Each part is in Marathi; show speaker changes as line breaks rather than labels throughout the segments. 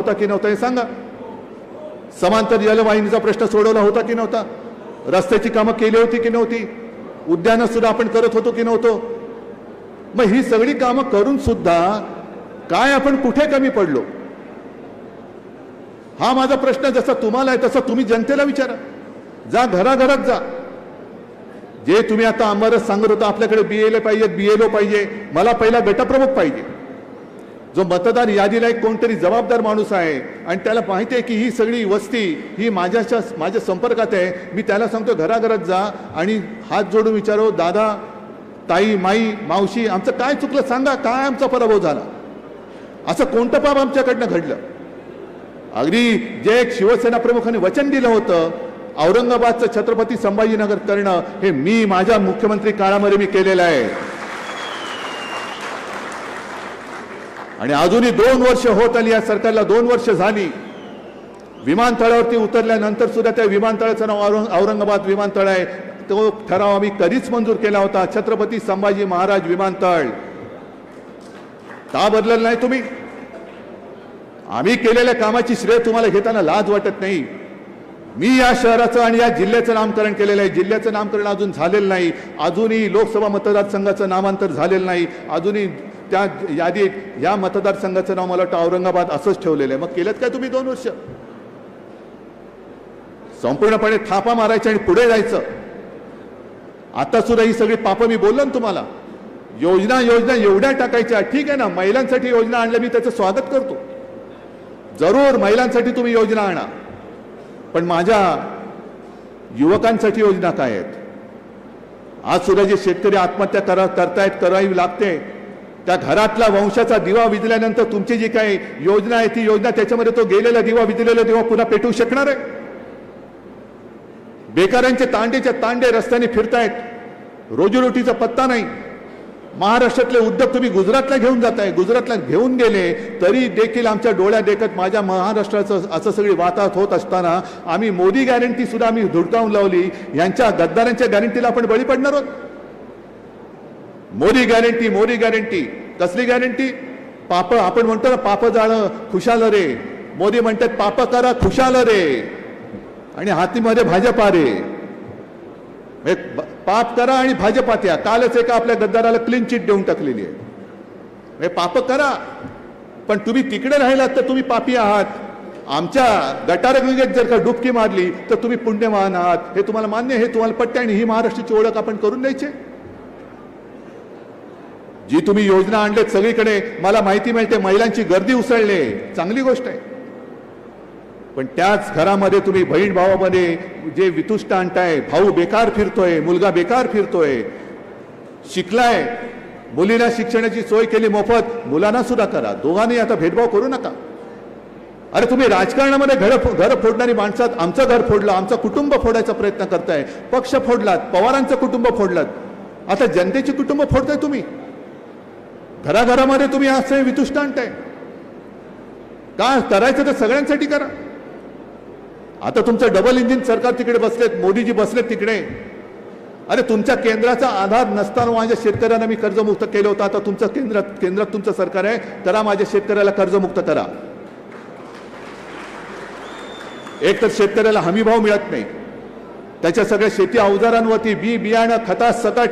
होता की नव्हता हे सांगा. समांतर जलवाहिनीचा प्रश्न सोडवला होता की नव्हता? रस्त्याची कामं केली होती की नव्हती? उद्यानं सुद्धा आपण करत होतो की नव्हतो? मग ही सगळी कामं करून सुद्धा काय आपण कुठे कमी पडलो? हा माझा प्रश्न जसा तुम्हाला आहे तसा तुम्ही जनतेला विचारा. जा घराघरात जा. जे तुम्ही आता आम्हाला सांगत होता आपल्याकडे बी एल ए पाहिजे बीएलओ पाहिजे मला पहिला गटप्रमुख पाहिजे. जो मतदार यादीला एक कोणतरी जबाबदार माणूस आहे आणि त्याला माहिती आहे की ही सगळी वस्ती ही माझ्याच्या माझ्या संपर्कात आहे. मी त्याला सांगतो घराघरात जा आणि हात जोडून विचारो दादा ताई माई मावशी आमचं काय चुकलं सांगा काय आमचा पराभव झाला? असं कोणतं पाप आमच्याकडनं घडलं? अगदी जे एक शिवसेना प्रमुखाने वचन दिलं होतं औरंगाबादचं छत्रपती संभाजीनगर करणं हे मी माझ्या मुख्यमंत्री काळामध्ये मी केलेलं आहे. आणि अजूनही दोन वर्ष होत आली या सरकारला दोन वर्ष झाली. विमानतळावरती उतरल्यानंतर सुद्धा त्या विमानतळाचं नाव औरंग औरंगाबाद विमानतळ आहे. तो ठराव आम्ही कधीच मंजूर केला होता. छत्रपती संभाजी महाराज विमानतळ. का बदललं नाही तुम्ही? आम्ही केलेल्या कामाची श्रेय तुम्हाला घेताना लाज वाटत नाही. मी या शहराचं आणि या जिल्ह्याचं नामकरण केलेलं आहे. जिल्ह्याचं नामकरण अजून झालेलं नाही. अजूनही लोकसभा मतदारसंघाचं नामांतर झालेलं नाही. अजूनही त्या यादीत या मतदारसंघाचं नाव मला वाटतं औरंगाबाद असंच ठेवलेलं आहे. मग केलं काय तुम्ही दोन वर्ष? संपूर्णपणे थापा मारायच्या आणि पुढे जायचं. आता सुद्धा ही सगळी पापं मी बोललो ना तुम्हाला. योजना योजना एवढ्या टाकायच्या. ठीक आहे ना महिलांसाठी योजना आणल्या मी त्याचं स्वागत करतो. जरूर महिलांसाठी तुम्ही योजना आणा. पण माझ्या युवकांसाठी योजना काय आहेत? आज सुद्धा जे शेतकरी आत्महत्या करा करतायत करावी लागते त्या घरातला वंशाचा दिवा विजल्यानंतर तुमची जी काही योजना आहे ती योजना त्याच्यामध्ये तो गेलेला दिवा विजलेला दिवा पुन्हा पेटवू शकणार आहे? बेकारांचे तांडेच्या तांडे रस्त्याने फिरतायत. रोजीरोटीचा पत्ता नाही. महाराष्ट्रातले उद्योग तुम्ही गुजरातला घेऊन जाताय. गुजरातला घेऊन गेले तरी देखील आमच्या डोळ्या देखत माझ्या महाराष्ट्राचं असं सगळी वाताहत होत असताना आम्ही मोदी गॅरंटी सुद्धा आम्ही धुडकावून लावली. यांच्या गद्दारांच्या गॅरंटीला आपण बळी पडणार आहोत? Modi guarantee Modi guarantee. कसली गॅरंटी? पाप आपण म्हणतो ना पाप जाणं खुशाल रे. मोदी म्हणतात पाप करा खुशाल रे. आणि हातीमध्ये भाजपा रे. म्हणजे पाप करा आणि भाजपा त्या. कालच एका आपल्या गद्दाराला क्लीन चिट देऊन टाकलेली आहे. म्हणजे पाप करा. पण तुम्ही तिकडे राहिलात तर तुम्ही पापी आहात. आमच्या गटारगंगेत जर का डुबकी मारली तर तुम्ही पुण्यवान आहात. हे तुम्हाला मान्य हे तुम्हाला पट्टे आणि ही महाराष्ट्राची ओळख आपण करून द्यायची जी तुम्ही योजना आणलेत सगळीकडे मला माहिती मिळते महिलांची गर्दी उसळले चांगली गोष्ट आहे. पण त्याच घरामध्ये तुम्ही बहीण भावामध्ये जे वितुष्ट आणताय भाऊ बेकार फिरतोय मुलगा बेकार फिरतोय शिकलाय मुलीला शिक्षणाची सोय केली मोफत मुलांना सुद्धा करा. दोघांनी आता भेदभाव करू नका. अरे तुम्ही राजकारणामध्ये घर घर फोडणारी माणसात आमचं घर फोडलं आमचं कुटुंब फोडायचा प्रयत्न करताय. पक्ष फोडलात पवारांचं कुटुंब फोडलात. आता जनतेची कुटुंब फोडताय तुम्ही. घराघरामध्ये तुम्ही असं वितुष्ट आणताय का करायचं तर सगळ्यांसाठी करा. आता तुमचं डबल इंजिन सरकार तिकडे बसलेत मोदीजी बसलेत तिकडे. अरे तुमच्या केंद्राचा आधार नसताना माझ्या शेतकऱ्यांना मी कर्जमुक्त केलं होतं. आता तुमचं केंद्रात केंद्रात तुमचं सरकार आहे करा माझ्या शेतकऱ्याला कर्जमुक्त करा. एक तर शेतकऱ्याला हमीभाव मिळत नाही. त्याच्या सगळ्या शेती अवजारांवरती बी बियाणं खता सकट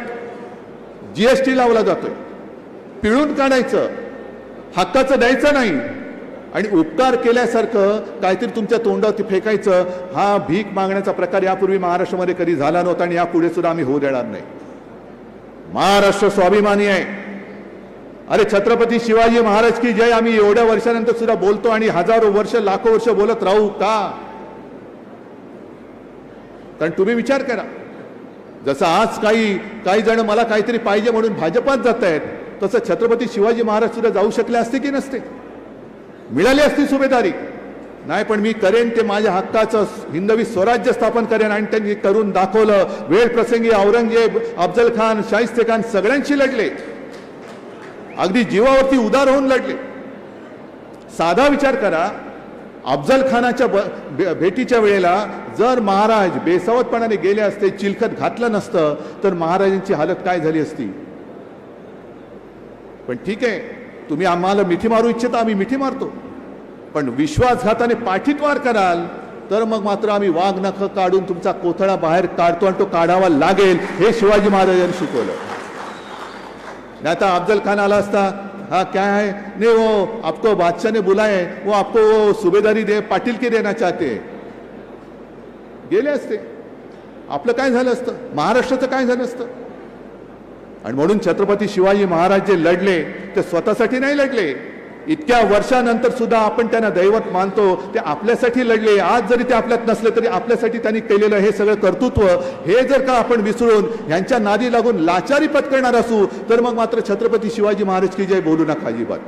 जीएसटी लावला जातोय. पिळून काढायचं. हक्काचं द्यायचं नाही. आणि उपकार केल्यासारखं काहीतरी तुमच्या तोंडावरती फेकायचं हा भीक मागण्याचा प्रकार यापूर्वी महाराष्ट्रामध्ये कधी झाला नव्हता आणि यापुढे सुद्धा आम्ही होऊ देणार नाही. महाराष्ट्र स्वाभिमानी आहे. अरे छत्रपती शिवाजी महाराज की जय आम्ही एवढ्या वर्षानंतर सुद्धा बोलतो आणि हजारो वर्ष लाखो वर्ष बोलत राहू का? कारण तुम्ही विचार करा. जसं आज काही काही जण मला काहीतरी पाहिजे म्हणून भाजपात जात आहेत तसं छत्रपती शिवाजी महाराज सुद्धा जाऊ शकले असते की नसते? मिळाली असती सुभेदारी. नाही पण मी करेन ते माझ्या हक्काचं हिंदवी स्वराज्य स्थापन करेन आणि त्यांनी करून दाखवलं. वेळ प्रसंगी औरंगजेब अफजल खान शाहिस्ते खान सगळ्यांशी लढले. अगदी जीवावरती उदार होऊन लढले. साधा विचार करा अफजल खानाच्या ब- भेटीच्या वेळेला जर महाराज बेसावतपणाने गेले असते चिलखत घातलं नसतं तर महाराजांची हालत काय झाली असती? पण ठीक आहे तुम्ही आम्हाला मिठी मारू इच्छिता आम्ही मिठी मारतो. पण विश्वासघाताने पाठीतवार कराल तर मग मात्र आम्ही वाघ नख काढून तुमचा कोथळा बाहेर काढतो आणि तो काढावा लागेल हे शिवाजी महाराजांनी शिकवलं. नहीं तो अफजल खान आला असता हाँ क्या है नहीं वो आपको बादशाह ने बुलाए वो आपको वो सुभेदारी दे पाटील की देना चाहते. गेले असते. आपलं काय झालं असतं? महाराष्ट्राचं काय झालं असतं? आणि म्हणून छत्रपती शिवाजी महाराज जे लढले ते स्वतःसाठी नाही लढले. इतक्या वर्षानंतर सुद्धा आपण त्यांना दैवत मानतो ते आपल्यासाठी लढले. आज जरी ते आपल्यात नसले तरी आपल्यासाठी त्यांनी केलेलं हे सगळं कर्तृत्व हे जर का आपण विसरून ह्यांच्या नादी लागून लाचारी पत्करणार असू तर मग मात्र छत्रपती शिवाजी महाराज की जय बोलू नका अजिबात.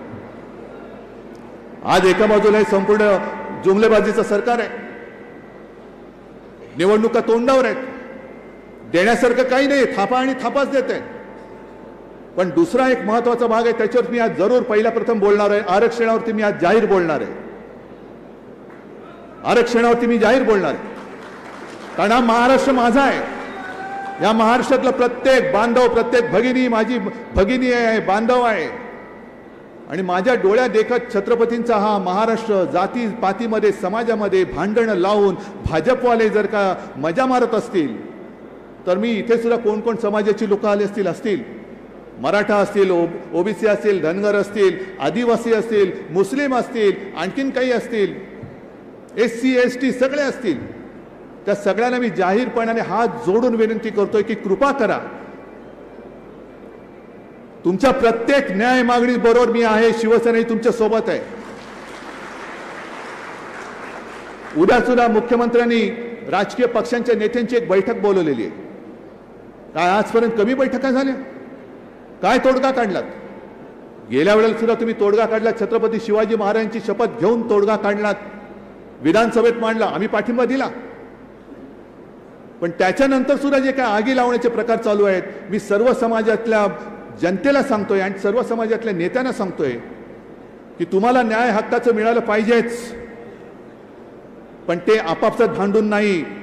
आज एका बाजूला हे संपूर्ण जुमलेबाजीचं सरकार आहे. निवडणुका तोंडावर आहेत. देण्यासारखं काही नाही. थापा आणि थापाच देत आहे पण दुसरा एक महत्त्वाचा भाग आहे त्याच्यावर मी आज जरूर पहिल्या प्रथम बोलणार आहे. आरक्षणावरती मी आज जाहीर बोलणार आहे. आरक्षणावरती मी जाहीर बोलणार आहे. कारण हा महाराष्ट्र माझा आहे. या महाराष्ट्रातला प्रत्येक बांधव प्रत्येक भगिनी माझी भगिनी आहे बांधव आहे. आणि माझ्या डोळ्या देखत छत्रपतींचा हा महाराष्ट्र जाती पातीमध्ये समाजामध्ये भांडणं लावून भाजपवाले जर का मजा मारत असतील तर मी इथे सुद्धा कोण कोण समाजाची लोक आले असतील असतील. मराठा असतील ओ ओबीसी असतील धनगर असतील आदिवासी असतील मुस्लिम असतील आणखीन काही असतील एस सी एस टी सगळे असतील त्या सगळ्यांना मी जाहीरपणाने हात जोडून विनंती करतोय की कृपा करा. तुमच्या प्रत्येक न्याय मागणी बरोबर मी आहे शिवसेना तुमच्यासोबत आहे. उद्या सुद्धा मुख्यमंत्र्यांनी राजकीय पक्षांच्या नेत्यांची एक बैठक बोलवलेली आहे. काय आजपर्यंत कमी बैठका झाल्या? काय तोडगा काढलात? गेल्या वेळेला सुद्धा तुम्ही तोडगा काढला छत्रपती शिवाजी महाराजांची शपथ घेऊन तोडगा काढलात. विधानसभेत मांडला. आम्ही पाठिंबा दिला. पण त्याच्यानंतर सुद्धा जे काय आगी लावण्याचे प्रकार चालू आहेत मी सर्व समाजातल्या जनतेला सांगतोय आणि सर्व समाजातल्या नेत्यांना सांगतोय की तुम्हाला न्याय हक्काचं मिळालं पाहिजेच. पण ते आपापसात भांडून नाही.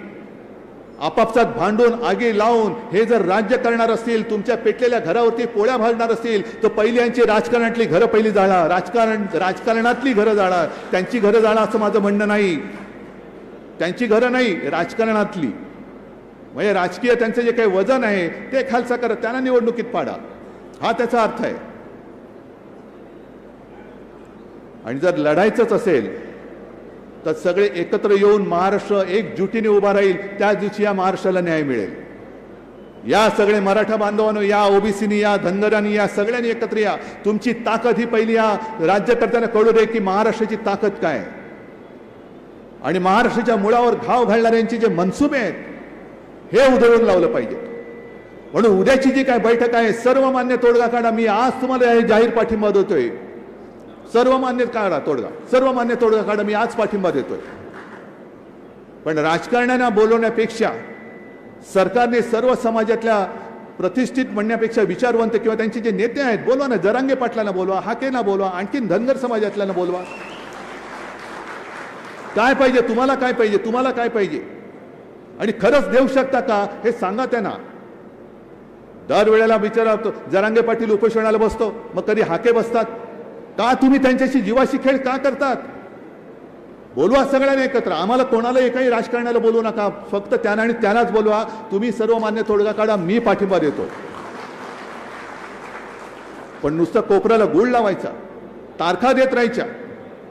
आपापसात भांडून आगी लावून हे जर राज्य करणार असतील तुमच्या पेटलेल्या घरावरती पोळ्या भाजणार असतील तर पहिली यांची राजकारणातली घरं पहिली जाणार. राजकारण राजकारणातली घरं जाळा त्यांची घरं जाणार असं माझं म्हणणं नाही. त्यांची घरं नाही राजकारणातली. म्हणजे राजकीय त्यांचं जे काही वजन आहे ते खालसा करत त्यांना निवडणुकीत पाडा. हा त्याचा अर्थ आहे. आणि जर लढायचंच असेल तर सगळे एकत्र येऊन महाराष्ट्र एकजुटीने उभा राहील त्या दिवशी या महाराष्ट्राला न्याय मिळेल. या सगळे मराठा बांधवांनो या ओबीसीनी या धनगरांनी या सगळ्यांनी एकत्र या. तुमची ताकद ही पहिली या राज्यकर्त्यांना कळू दे की महाराष्ट्राची ताकद काय आणि महाराष्ट्राच्या मुळावर घाव घालणाऱ्यांचे जे मनसुबे आहेत हे उधळून लावलं पाहिजे. म्हणून उद्याची जी काय बैठक आहे सर्वमान्य तोडगा काढा. मी आज तुम्हाला हे जाहीर पाठिंबा देतोय. सर्वमान्य काढा तोडगा. सर्वमान्य तोडगा काढा मी आज पाठिंबा देतोय. पण राजकारण्यांना बोलवण्यापेक्षा सरकारने सर्व समाजातल्या प्रतिष्ठित म्हणण्यापेक्षा विचारवंत किंवा त्यांचे जे नेते आहेत बोलवा ना. जरांगे पाटलांना बोलवा हाकेना बोलवा आणखीन धनगर समाजातल्यांना बोलवा. काय पाहिजे? तुम्हाला काय पाहिजे? तुम्हाला काय पाहिजे? आणि खरंच देऊ शकता का? हे सांगा त्यांना. दरवेळेला विचारा जरांगे पाटील उपोषणाला बसतो. मग कधी हाके बसतात? का तुम्ही त्यांच्याशी जीवाशी खेळ का करतात? बोलवा सगळ्यांना एकत्र. आम्हाला कोणाला एकाही राजकारणाला बोलवू नका. फक्त त्यांना आणि त्यांनाच बोलवा. तुम्ही सर्व मान्य तोडगा काढा. मी पाठिंबा देतो. पण नुसतं कोपऱ्याला गुळ लावायचा तारखा देत राहायच्या.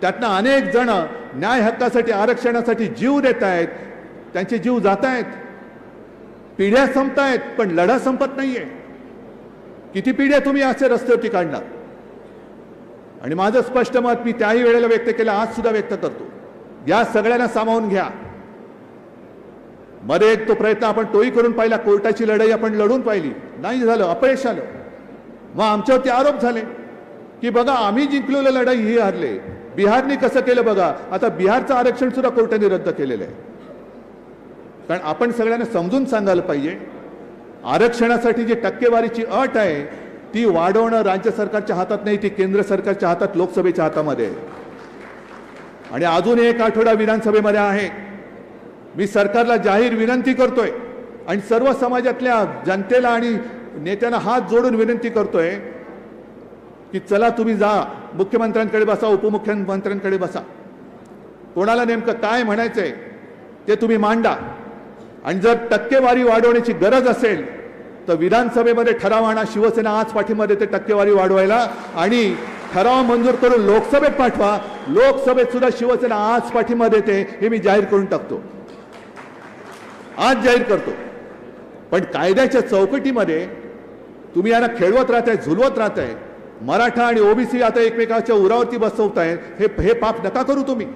त्यातनं अनेक जण न्याय हक्कासाठी आरक्षणासाठी जीव देत आहेत. त्यांचे जीव जात आहेत. पिढ्या संपतायत पण लढा संपत नाहीये. किती पिढ्या तुम्ही असे रस्त्यावरती काढणार? आणि माझं स्पष्ट मत मी त्याही वेळेला व्यक्त केलं आज सुद्धा व्यक्त करतो. या सगळ्यांना सामावून घ्या. मध्ये एक तो प्रयत्न आपण तोही करून पाहिला कोर्टाची लढाई आपण लढून पाहिली. नाही झालं अपयश आलं. मग आमच्यावरती आरोप झाले की बघा आम्ही जिंकलेलं लढाई ही हरले. बिहारने कसं केलं बघा आता बिहारचं आरक्षण सुद्धा कोर्टाने रद्द केलेलं आहे. कारण आपण सगळ्यांना समजून सांगायला पाहिजे आरक्षणासाठी जी टक्केवारीची अट आहे ती वाढवणं राज्य सरकारच्या हातात नाही ती केंद्र सरकारच्या हातात लोकसभेच्या हातामध्ये. आणि अजून एक आठवडा विधानसभेमध्ये आहे. मी सरकारला जाहीर विनंती करतोय आणि सर्व समाजातल्या जनतेला आणि नेत्यांना हात जोडून विनंती करतोय की चला तुम्ही जा मुख्यमंत्र्यांकडे बसा उपमुख्यमंत्र्यांकडे बसा. कोणाला नेमकं काय म्हणायचंय ते तुम्ही मांडा. आणि जर टक्केवारी वाढवण्याची गरज असेल तर विधानसभेमध्ये ठराव आणा शिवसेना आज पाठीमध्ये ते टक्केवारी वाढवायला. आणि ठराव मंजूर करून लोकसभेत पाठवा. लोकसभेत सुद्धा शिवसेना आज पाठीमध्ये ते हे मी जाहीर करून टाकतो. आज जाहीर करतो. पण कायद्याच्या चौकटीमध्ये तुम्ही यांना खेळवत राहताय झुलवत राहताय. मराठा आणि ओबीसी आता एकमेकाच्या उरावरती बसवताय हे हे पाप नका करू तुम्ही.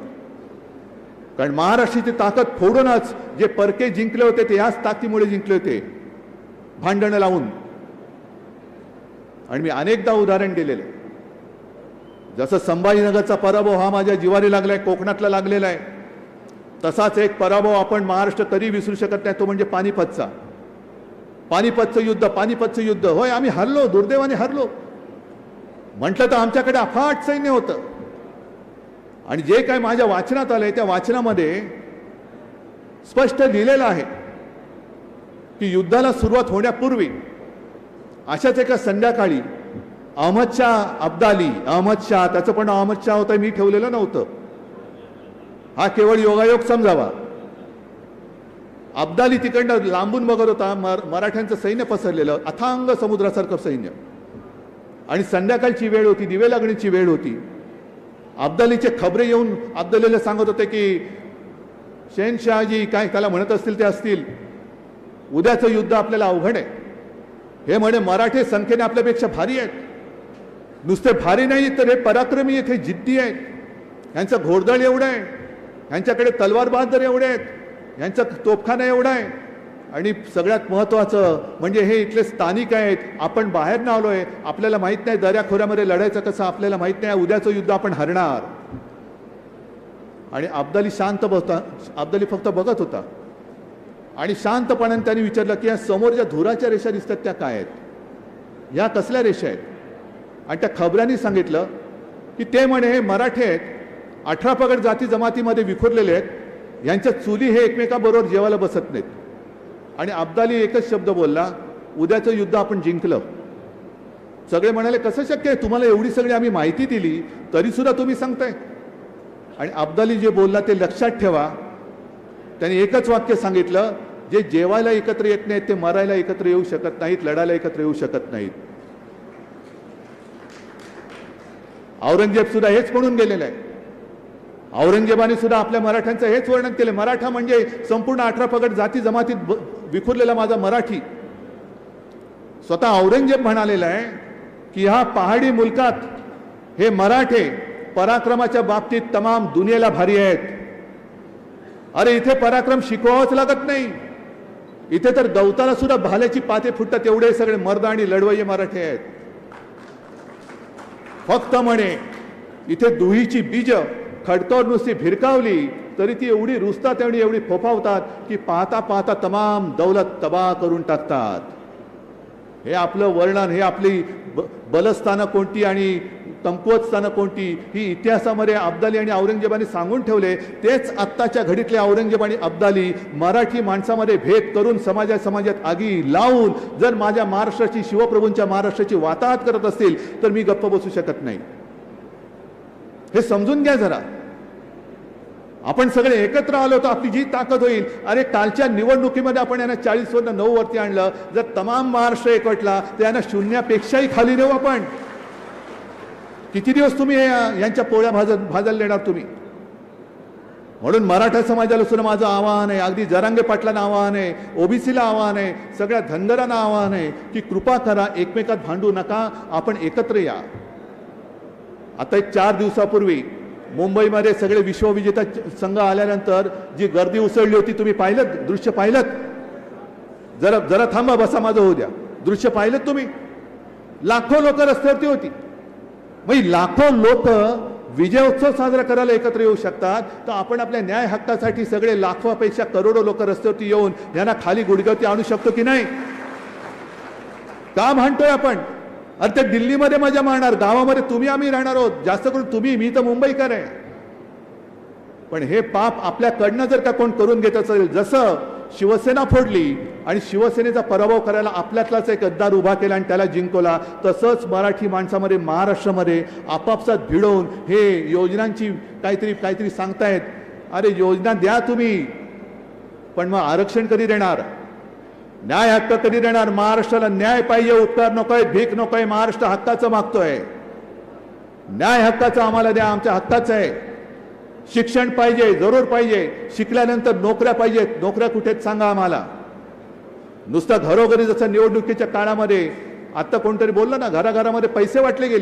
कारण महाराष्ट्राची ताकद फोडूनच जे परके जिंकले होते ते याच ताकदीमुळे जिंकले होते. भांडणं लावून. आणि मी अनेकदा उदाहरण दिलेलं आहे. जसं संभाजीनगरचा पराभव हा माझ्या जिवारी लागलाय कोकणातला लागलेला आहे तसाच एक पराभव आपण महाराष्ट्र कधी विसरू शकत नाही तो म्हणजे पानिपतचा. पानिपतचं युद्ध पानिपतचं युद्ध. होय आम्ही हरलो दुर्दैवाने हरलो. म्हटलं तर आमच्याकडे अफाट सैन्य होतं. आणि जे काय माझ्या वाचनात आलंय त्या वाचनामध्ये स्पष्ट लिहिलेलं आहे. की युद्धाला सुरुवात होण्यापूर्वी अशाच एका संध्याकाळी अहमद शाह अब्दाली अहमद शाह त्याचं पण अहमद शाह होतं मी ठेवलेलं नव्हतं. हा केवळ योगायोग समजावा. अब्दाली तिकडनं लांबून बघत होता मर मराठ्यांचं सैन्य पसरलेलं अथांग समुद्रासारखं सैन्य. आणि संध्याकाळची वेळ होती दिवे लागण्याची वेळ होती. अब्दालीचे खबरे येऊन अब्दालीला सांगत होते की शहनशहाजी काय त्याला म्हणत असतील ते असतील. उद्याचं युद्ध आपल्याला अवघड आहे. हे म्हणे मराठी संख्येने आपल्यापेक्षा भारी आहेत. नुसते भारी नाही तर हे पराक्रमी आहेत हे जिद्दी आहेत. यांचं घोडदळ एवढं आहे. यांच्याकडे तलवार बहादर एवढे आहेत. यांचा तोफखाना एवढा आहे. आणि सगळ्यात महत्त्वाचं म्हणजे हे इथले स्थानिक आहेत. आपण बाहेर ना आलोय आपल्याला माहीत नाही दऱ्याखोऱ्यामध्ये लढायचं कसं आपल्याला माहीत नाही उद्याचं युद्ध आपण हरणार. आणि अब्दाली शांत बसता अब्दाली फक्त बघत होता. आणि शांतपणाने त्यांनी विचारलं की या समोरच्या धुराच्या रेषा दिसतात त्या काय आहेत? या कसल्या रेषा आहेत? आणि त्या खबऱ्यांनी सांगितलं की ते म्हणे हे मराठे आहेत अठरा पगड जाती जमातीमध्ये विखुरलेले आहेत यांच्या चुली हे एकमेकाबरोबर जेवायला बसत नाहीत. आणि अब्दाली एकच शब्द बोलला उद्याचं युद्ध आपण जिंकलं. सगळे म्हणाले कसं शक्य आहे? तुम्हाला एवढी सगळी आम्ही माहिती दिली तरीसुद्धा तुम्ही सांगताय. आणि अब्दाली जे बोलला ते लक्षात ठेवा त्यांनी एकच वाक्य सांगितलं जे जेवायला एकत्र येत नाहीत ते मरायला एकत्र येऊ शकत नाहीत लढायला एकत्र येऊ शकत नाहीत. औरंगजेब सुद्धा हेच म्हणून गेलेलं आहे औरंगजेबाने सुद्धा आपल्या मराठ्यांचं हेच वर्णन केलं. मराठा म्हणजे संपूर्ण अठरा पगड जाती जमातीत विखुरलेला माझा मराठी. स्वतः औरंगजेब म्हणालेला आहे की ह्या पहाडी मुलकात हे मराठे पराक्रमाच्या बाबतीत तमाम दुनियेला भारी आहेत. अरे इथे पराक्रम शिकवावाच लागत नाही. इथे तर गवताला सुद्धा भाल्याची पाते फुटतात एवढे सगळे मर्द आणि लढवय्ये मराठे आहेत. फक्त म्हणे इथे दुहीची बीज खडतोड नुसती भिरकावली तरी ती एवढी रुजतात आणि एवढी फोफावतात की पाहता पाहता तमाम दौलत तबाह करून टाकतात. हे आपलं वर्णन हे आपली ब बलस्थानं कोणती आणि कमकुवतस्थानं कोणती ही इतिहासामध्ये अब्दाली आणि औरंगजेबाने सांगून ठेवले तेच आत्ताच्या घडीतले औरंगजेब आणि अब्दाली मराठी माणसामध्ये भेद करून समाजा समाजात आगी लावून जर माझ्या महाराष्ट्राची शिवप्रभूंच्या महाराष्ट्राची वाताहत करत असतील तर मी गप्प बसू शकत नाही. हे समजून घ्या जरा. आपण सगळे एकत्र आलो तर आपली जी ताकद होईल. अरे कालच्या निवडणुकीमध्ये आपण यांना चाळीस नऊ वरती आणलं. जर तमाम महाराष्ट्र एकवटला तर यांना शून्यापेक्षाही खाली नेऊ आपण. किती दिवस तुम्ही यांच्या पोळ्या भाजत भाजायला देणार तुम्ही? म्हणून मराठा समाजाला सुद्धा माझं आवाहन आहे. अगदी जरांगे पाटलांना आवाहन आहे. ओबीसीला आवाहन आहे. सगळ्या धनगरांना आवाहन आहे की कृपा करा एकमेकात भांडू नका आपण एकत्र या. आता एक चार दिवसापूर्वी मुंबईमध्ये सगळे विश्वविजेता संघ आल्यानंतर जी गर्दी उसळली होती तुम्ही पाहिलं? दृश्य पाहिलं? जरा जरा थांबा बसा माझं होऊ द्या. दृश्य पाहिलं तुम्ही? लाखो लोक रस्त्यावरती होती. मग लाखो लोक विजयोत्सव साजरा करायला एकत्र येऊ शकतात. तर आपण आपल्या न्याय हक्कासाठी सगळे लाखोपेक्षा करोडो लोक रस्त्यावरती येऊन यांना खाली गुडघ्यावरती आणू शकतो की नाही? का म्हणतोय आपण? अरे ते दिल्लीमध्ये मजा मारणार गावामध्ये तुम्ही आम्ही राहणार आहोत. जास्त करून तुम्ही मी तर मुंबईकर आहे. पण हे पाप आपल्याकडनं जर का कोण करून घेत असेल जसं शिवसेना फोडली आणि शिवसेनेचा पराभव करायला आपल्यातलाच एक गद्दार उभा केला आणि त्याला जिंकवला. तसंच मराठी माणसामध्ये महाराष्ट्रामध्ये आपापसात भिडवून हे योजनांची काहीतरी काहीतरी सांगतायत. अरे योजना द्या तुम्ही. पण मग आरक्षण कधी देणार? न्याय हक्क कधी देणार? महाराष्ट्राला न्याय पाहिजे उपकार नकोय भीक नकोय महाराष्ट्र हक्काचं मागतोय. न्याय हक्काचं आम्हाला द्या आमच्या हक्काचं आहे. शिक्षण पाहिजे जरूर पाहिजे. शिकल्यानंतर नोकऱ्या पाहिजेत. नोकऱ्या कुठे आहेत सांगा आम्हाला. नुसतं घरोघरी जसं निवडणुकीच्या काळामध्ये आता कोणतरी बोललं ना घराघरामध्ये पैसे वाटले गेले.